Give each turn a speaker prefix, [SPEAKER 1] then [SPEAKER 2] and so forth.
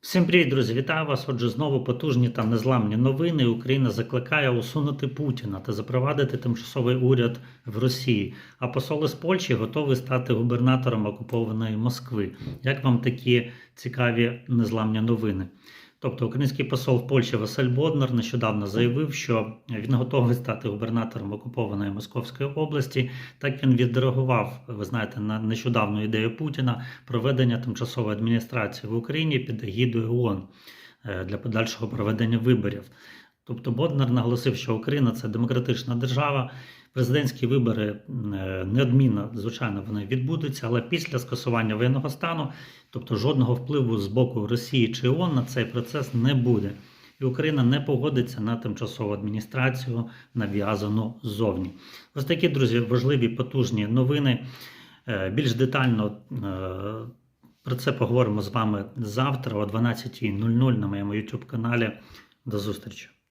[SPEAKER 1] Всім привіт, друзі! Вітаю вас! Отже, знову потужні та незламні новини. Україна закликає усунути Путіна та запровадити тимчасовий уряд в Росії. А посол із Польщі готовий стати губернатором окупованої Москви. Як вам такі цікаві незламні новини? Тобто, український посол в Польщі Василь Боднар нещодавно заявив, що він готовий стати губернатором окупованої Московської області. Так він відреагував, ви знаєте, на нещодавну ідею Путіна проведення тимчасової адміністрації в Україні під егідою ООН е, для подальшого проведення виборів. Тобто Боднар наголосив, що Україна це демократична держава. Президентські вибори е, неодмінно, звичайно, вони відбудуться, але після скасування воєнного стану, тобто жодного впливу з боку Росії чи ООН на цей процес не буде. І Україна не погодиться на тимчасову адміністрацію, нав'язану ззовні. Ось такі, друзі, важливі потужні новини. Е, Більш детально е, про це поговоримо з вами завтра о 12.00 на моєму YouTube каналі. До зустрічі!